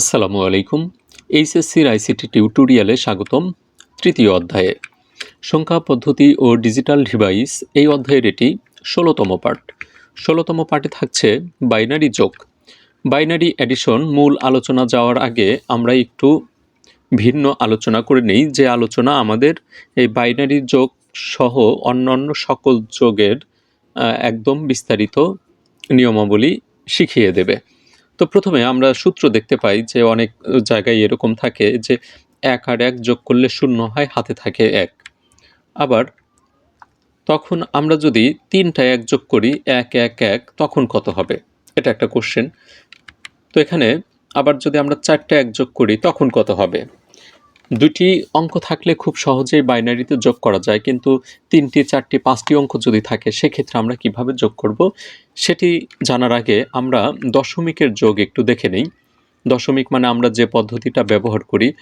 আসসালামু আলাইকুম। এইচএসসির আইসিটি টিউটোরিয়ালে স্বাগতম তৃতীয় অধ্যায়ে। সংখ্যা, পদ্ধতি ও ডিজিটাল ডিভাইস এই অধ্যায়ের এটি ষোলোতম পার্ট ষোলোতম পার্টে থাকছে বাইনারি যোগ। বাইনারি এডিশন মূল আলোচনা যাওয়ার আগে আমরা একটু ভিন্ন আলোচনা করে নেই। যে আলোচনা আমাদের এই বাইনারি যোগ সহ অন্যান্য সকল যোগের একদম বিস্তারিত নিয়মাবলী শিখিয়ে দেবে। তো প্রথমে আমরা সূত্র দেখতে পাই যে অনেক জায়গায় এরকম থাকে যে এক আর এক যোগ করলে শূন্য হয়, হাতে থাকে এক। আবার তখন আমরা যদি তিনটা এক যোগ করি, এক এক এক, তখন কত হবে? এটা একটা কোশ্চেন তো এখানে আবার যদি আমরা চারটা এক যোগ করি, তখন কত হবে? দুটি অঙ্ক থাকলে খুব সহজেই বাইনারিতে যোগ করা যায়, কিন্তু তিনটি, চারটি, পাঁচটি অঙ্ক যদি থাকে, সেক্ষেত্রে আমরা কীভাবে যোগ করব? সেটি জানার আগে আমরা দশমিকের যোগ একটু দেখে নেই। দশমিক মানে আমরা যে পদ্ধতিটা ব্যবহার করি,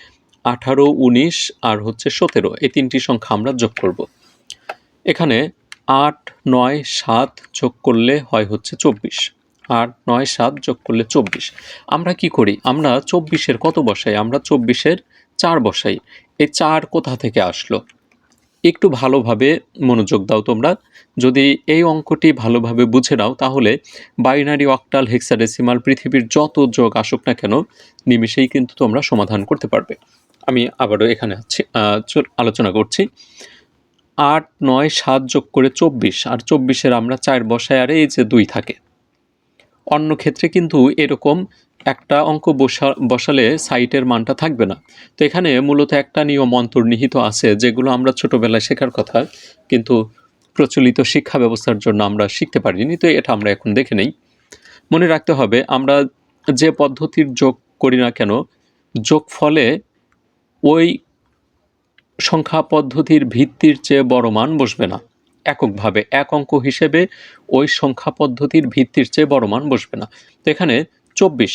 আঠারো, উনিশ আর হচ্ছে সতেরো, এই তিনটি সংখ্যা আমরা যোগ করব। এখানে আট, নয়, সাত যোগ করলে হয় হচ্ছে চব্বিশ। আট, নয়, সাত যোগ করলে চব্বিশ। আমরা কি করি? আমরা চব্বিশের কত বসাই? আমরা চব্বিশের চার বসাই। এই চার কোথা থেকে আসলো? একটু ভালোভাবে মনোযোগ দাও তোমরা। যদি এই অঙ্কটি ভালোভাবে বুঝে নাও, তাহলে বাইনারি, অক্টাল, হেক্সাডেসিমাল পৃথিবীর যত যোগ আসুক না কেন, নিমিষেই কিন্তু তোমরা সমাধান করতে পারবে। আমি আবারও এখানে আলোচনা করছি। আট, নয়, সাত যোগ করে চব্বিশ, আর চব্বিশের আমরা চার বসায় আর এই যে দুই থাকে। অন্য ক্ষেত্রে কিন্তু এরকম একটা অঙ্ক বসা, বসালে সাইটের মানটা থাকবে না। তো এখানে মূলত একটা নিয়ম অন্তর্নিহিত আছে, যেগুলো আমরা ছোটোবেলায় শেখার কথা, কিন্তু প্রচলিত শিক্ষা ব্যবস্থার জন্য আমরা শিখতে পারিনি, তো এটা আমরা এখন দেখে নেই। মনে রাখতে হবে, আমরা যে পদ্ধতির যোগ করি না কেন, যোগ ফলে ওই সংখ্যা পদ্ধতির ভিত্তির চেয়ে বড় মান বসবে না। এককভাবে, এক অঙ্ক হিসেবে ওই সংখ্যা পদ্ধতির ভিত্তির চেয়ে বড় মান বসবে না। তো এখানে চব্বিশ।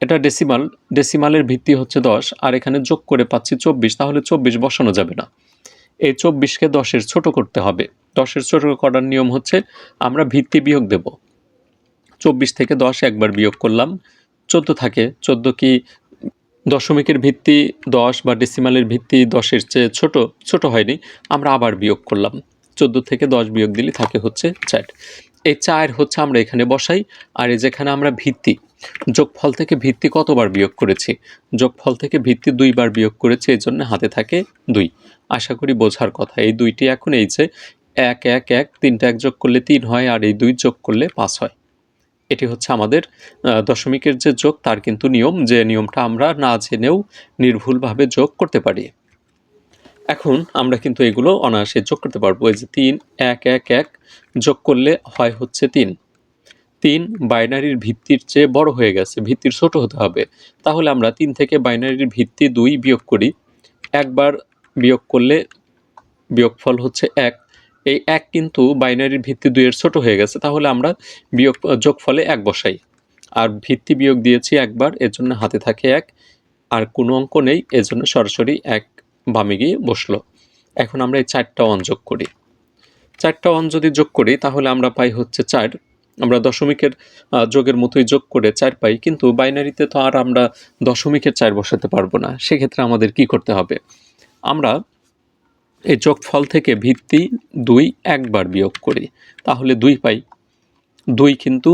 এটা ডেসিমাল ডেসিমালের ভিত্তি হচ্ছে দশ, আর এখানে যোগ করে পাচ্ছি চব্বিশ, তাহলে চব্বিশ বসানো যাবে না। এই চব্বিশকে দশের ছোট করতে হবে। দশের ছোট করার নিয়ম হচ্ছে আমরা ভিত্তি বিয়োগ দেব। চব্বিশ থেকে দশ একবার বিয়োগ করলাম। চোদ্দ থাকে। চোদ্দ কি দশমিকের ভিত্তি দশ বা ডেসিমালের ভিত্তি দশের চেয়ে ছোট ছোট হয়নি। আমরা আবার বিয়োগ করলাম। চোদ্দ থেকে দশ বিয়োগ দিলে থাকে হচ্ছে চার এই চার হচ্ছে আমরা এখানে বসাই, আর এই যেখানে আমরা ভিত্তি, যোগফল থেকে ভিত্তি কতবার বিয়োগ করেছি? যোগফল থেকে ভিত্তি দুইবার বিয়োগ করেছি, এই জন্য হাতে থাকে দুই। আশা করি বোঝার কথা, এই দুইটি এখন এই যে এক এক এক, তিনটা এক যোগ করলে তিন হয়, আর এই দুই যোগ করলে পাঁচ হয়। এটি হচ্ছে আমাদের দশমিকের যে যোগ, তার কিন্তু নিয়ম, যে নিয়মটা আমরা না জেনেও নির্ভুলভাবে যোগ করতে পারি। এখন আমরা কিন্তু এগুলো অনায়াসে যোগ করতে পারব। এই যে তিন, এক এক এক যোগ করলে হয় হচ্ছে তিন। তিন বাইনারির ভিত্তির চেয়ে বড় হয়ে গেছে, ভিত্তির ছোট হতে হবে। তাহলে আমরা তিন থেকে বাইনারির ভিত্তি দুই বিয়োগ করি। একবার বিয়োগ করলে বিয়োগফল হচ্ছে এক। এই এক কিন্তু বাইনারির ভিত্তি দুইয়ের ছোট হয়ে গেছে, তাহলে আমরা বিয়োগ, যোগফলে এক বসাই। আর ভিত্তি বিয়োগ দিয়েছি একবার, এর জন্য হাতে থাকে এক। আর কোনো অঙ্ক নেই, এর জন্য সরাসরি এক বামে গিয়ে বসল। এখন আমরা এই চারটা অন যোগ করি। চারটা অন যদি যোগ করি, তাহলে আমরা পাই হচ্ছে চার। আমরা দশমিকের যোগের মতোই যোগ করে চার পাই, কিন্তু বাইনারিতে তো আর আমরা দশমিকের চার বসাতে পারব না। সেক্ষেত্রে আমাদের কি করতে হবে? আমরা এই যোগফল থেকে ভিত্তি দুই একবার বিয়োগ করি। তাহলে দুই পাই। দুই কিন্তু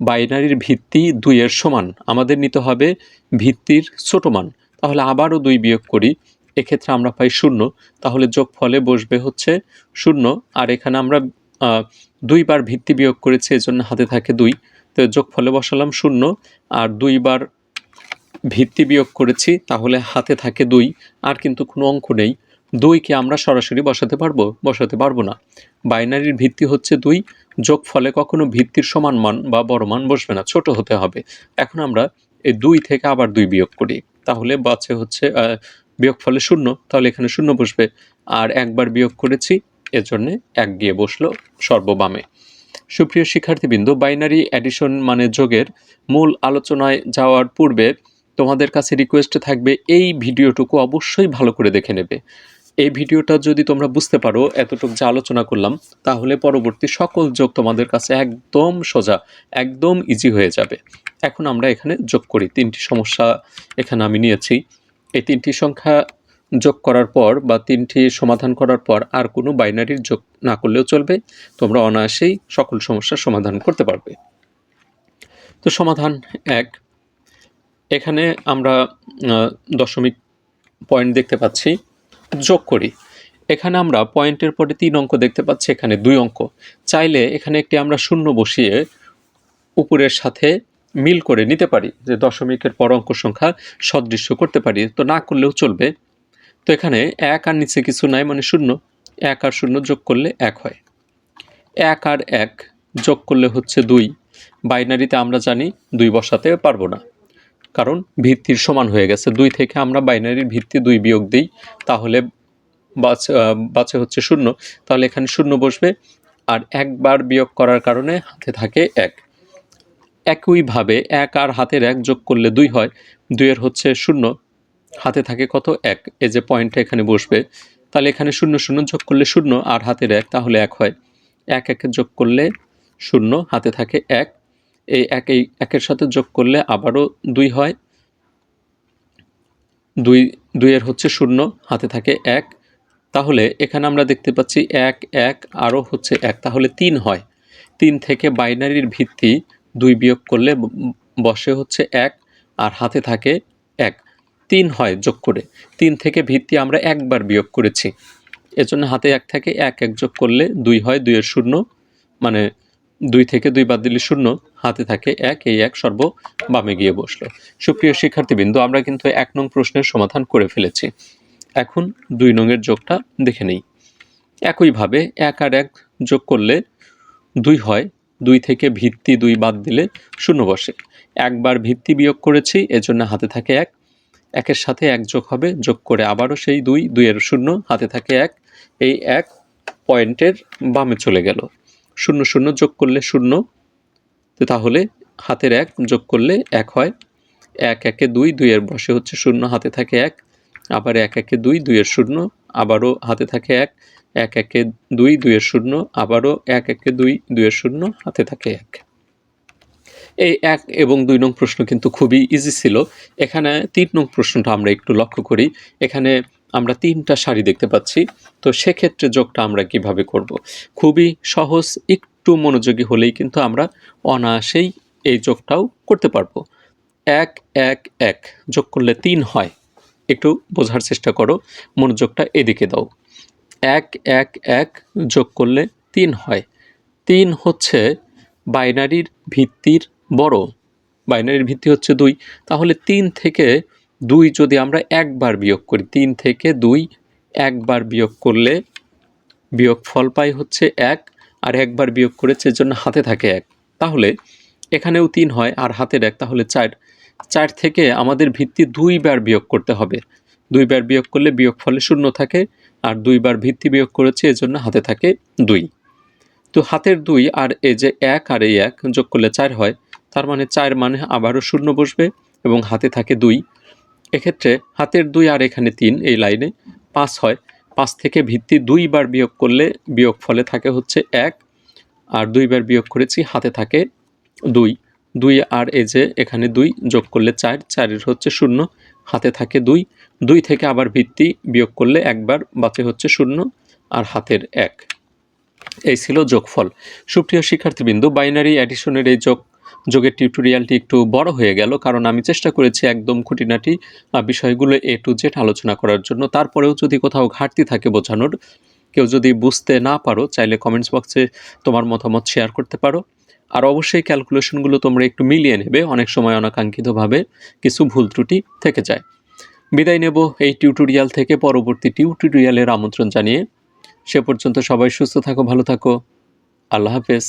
বাইনারির ভিত্তি দুইয়ের সমান। আমাদের নিতে হবে ভিত্তির ছোট মান। তাহলে আবারও দুই বিয়োগ করি। এক্ষেত্রে আমরা পাই শূন্য, তাহলে যোগফলে বসবে হচ্ছে শূন্য, আর এখানে আমরা দুইবার ভিত্তি বিয়োগ করেছি, এজন্য হাতে থাকে দুই। তো যোগফলে বসালাম শূন্য, আর দুইবার ভিত্তি বিয়োগ করেছি, তাহলে হাতে থাকে দুই, আর কিন্তু কোনো অঙ্ক নেই। দুইকে আমরা সরাসরি বসাতে পারব? বসাতে পারব না। বাইনারির ভিত্তি হচ্ছে দুই যোগ ফলে কখনো ভিত্তির সমান মান বা বড় মান বসবে না, ছোট হতে হবে। এখন আমরা এই দুই থেকে আবার দুই বিয়োগ করি, তাহলে বাঁচে হচ্ছে বিয়োগ ফলে শূন্য, তাহলে এখানে শূন্য বসবে। আর একবার বিয়োগ করেছি এর জন্যে এক গিয়ে বসল সর্ববামে। সুপ্রিয় শিক্ষার্থীবৃন্দ বাইনারি অ্যাডিশন মানে যোগের মূল আলোচনায় যাওয়ার পূর্বে তোমাদের কাছে রিকোয়েস্ট থাকবে, এই ভিডিওটুকু অবশ্যই ভালো করে দেখে নেবে। এই ভিডিওটা যদি তোমরা বুঝতে পারো, এতটুকু যা আলোচনা করলাম, তাহলে পরবর্তী সকল যোগ তোমাদের কাছে একদম সোজা, একদম ইজি হয়ে যাবে। এখন আমরা এখানে যোগ করি, তিনটি সমস্যা এখানে আমি নিয়েছি। এই তিনটি সংখ্যা যোগ করার পর বা তিনটি সমাধান করার পর আর কোনো বাইনারির যোগ না করলেও চলবে। তোমরা অনায়াসেই সকল সমস্যার সমাধান করতে পারবে। তো সমাধান এক। এখানে আমরা দশমিক পয়েন্ট দেখতে পাচ্ছি। যোগ করি। এখানে আমরা পয়েন্টের পরে তিন অঙ্ক দেখতে পাচ্ছি, এখানে দুই অঙ্ক। চাইলে এখানে একটি আমরা শূন্য বসিয়ে উপরের সাথে মিল করে নিতে পারি, যে দশমিকের পর অঙ্ক সংখ্যা সদৃশ্য করতে পারি, তো না করলেও চলবে। তো এখানে এক আর নিচে কিছু নাই মানে শূন্য, এক আর শূন্য যোগ করলে এক হয়। এক আর এক যোগ করলে হচ্ছে দুই, বাইনারিতে আমরা জানি দুই বসাতে পারব না, কারণ ভিত্তির সমান হয়ে গেছে। দুই থেকে আমরা বাইনারির ভিত্তি দুই বিয়োগ দিই, তাহলে বাঁচে হচ্ছে শূন্য, তাহলে এখানে শূন্য বসবে, আর একবার বিয়োগ করার কারণে হাতে থাকে এক। একইভাবে এক আর হাতের এক যোগ করলে দুই হয়। দুইয়ের হচ্ছে শূন্য। হাতে থাকে কত? এক। এই যে পয়েন্টটা এখানে বসবে, তাহলে এখানে শূন্য শূন্য যোগ করলে শূন্য আর হাতের এক, তাহলে এক হয়। এক একে যোগ করলে শূন্য, হাতে থাকে এক। এই এক এই একের সাথে যোগ করলে আবারও দুই হয়। দুই, দুইয়ের হচ্ছে শূন্য, হাতে থাকে এক। তাহলে এখানে আমরা দেখতে পাচ্ছি এক এক, আরও হচ্ছে এক, তাহলে তিন হয়। তিন থেকে বাইনারির ভিত্তি দুই বিয়োগ করলে বসে হচ্ছে এক আর হাতে থাকে এক। তিন হয় যোগ করে। তিন থেকে ভিত্তি আমরা একবার বিয়োগ করেছি। এজন্য হাতে এক থাকে, এক এক যোগ করলে দুই হয় দুইয়ের শূন্য। মানে দুই থেকে দুই বাদ দিলে শূন্য, হাতে থাকে এক, এই এক সর্ব বামে গিয়ে বসল। সুপ্রিয় শিক্ষার্থীবৃন্দ, আমরা কিন্তু এক নং প্রশ্নের সমাধান করে ফেলেছি। এখন দুই নংয়ের যোগটা দেখে নেই। একইভাবে এক আর এক যোগ করলে দুই হয় দুই থেকে ভিত্তি দুই বাদ দিলে শূন্য বসে। একবার ভিত্তি বিয়োগ করেছি, এজন্য হাতে থাকে এক। একের সাথে এক যোগ হবে, যোগ করে আবারও সেই দুই, দুইয়ের শূন্য, হাতে থাকে এক। এই এক পয়েন্টের বামে চলে গেল। শূন্য শূন্য যোগ করলে শূন্য। তো তাহলে হাতের এক যোগ করলে এক হয়। এক, একে দুই, দুইয়ের বসে হচ্ছে শূন্য, হাতে থাকে এক। আবার এক, একে দুই, দুইয়ের শূন্য, আবারও হাতে থাকে এক। এক একে দুই, দুইয়ের শূন্য, আবারও এক একে দুই, দুইয়ের শূন্য, হাতে থাকে এক। এই এক এবং দুই নং প্রশ্ন কিন্তু খুবই ইজি ছিল। এখানে তিন নং প্রশ্নটা আমরা একটু লক্ষ্য করি। এখানে আমরা তিনটা শাড়ি দেখতে পাচ্ছি। তো সেক্ষেত্রে যোগটা আমরা কীভাবে করব। খুবই সহজ, একটু মনোযোগী হলেই কিন্তু আমরা অনায়াসেই এই যোগটাও করতে পারব। এক এক এক যোগ করলে তিন হয়। একটু বোঝার চেষ্টা করো। মনোযোগটা এদিকে দাও। এক এক এক যোগ করলে তিন হয়। তিন হচ্ছে বাইনারির ভিত্তির বড়। বাইনারির ভিত্তি হচ্ছে দুই। তাহলে তিন থেকে দুই যদি আমরা একবার বিয়োগ করি, তিন থেকে দুই একবার বিয়োগ করলে বিয়োগ ফল পাই হচ্ছে এক, আর একবার বিয়োগ করেছে জন্য হাতে থাকে এক। তাহলে এখানেও তিন হয় আর হাতের এক, তাহলে চার। চার থেকে আমাদের ভিত্তি দুইবার বিয়োগ করতে হবে। দুইবার বিয়োগ করলে বিয়োগ ফলে শূন্য থাকে। আর দুইবার ভিত্তি বিয়োগ করেছে, এজন্য হাতে থাকে দুই। তো হাতের দুই আর এই যে এক আর এই এক যোগ করলে চার হয়, তার মানে চার মানে আবারও শূন্য বসবে এবং হাতে থাকে দুই। এক্ষেত্রে হাতের দুই আর এখানে তিন এই লাইনে পাঁচ হয়। পাঁচ থেকে ভিত্তি দুইবার বিয়োগ করলে বিয়োগ ফলে থাকে হচ্ছে এক, আর দুইবার বিয়োগ করেছি হাতে থাকে দুই। দুই আর এই যে এখানে দুই যোগ করলে চার, চারের হচ্ছে শূন্য, হাতে থাকে দুই। দুই থেকে আবার ভিত্তি বিয়োগ করলে একবার বাঁচে হচ্ছে শূন্য আর হাতের এক। এই ছিল যোগফল। সুপ্রিয় শিক্ষার্থীবৃন্দু বাইনারি অ্যাডিশনের এই যোগ যোগের টিউটোরিয়ালটি একটু বড় হয়ে গেল কারণ আমি চেষ্টা করেছি একদম খুঁটিনাটি বিষয়গুলো এ টু জেড আলোচনা করার জন্য। তারপরেও যদি কোথাও ঘাটতি থাকে বোঝানোর, কেউ যদি বুঝতে না পারো, চাইলে কমেন্টস বক্সে তোমার মতামত শেয়ার করতে পারো। আর অবশ্যই ক্যালকুলেশনগুলো তোমরা একটু মিলিয়ে নেবে, অনেক সময় অনাকাঙ্ক্ষিতভাবে কিছু ভুল ত্রুটি থেকে যায়। বিদায় নেব এই টিউটোরিয়াল থেকে পরবর্তী টিউটোরিয়ালের আমন্ত্রণ জানিয়ে। সে পর্যন্ত সবাই সুস্থ থাকো, ভালো থাকো। আল্লাহ হাফেজ।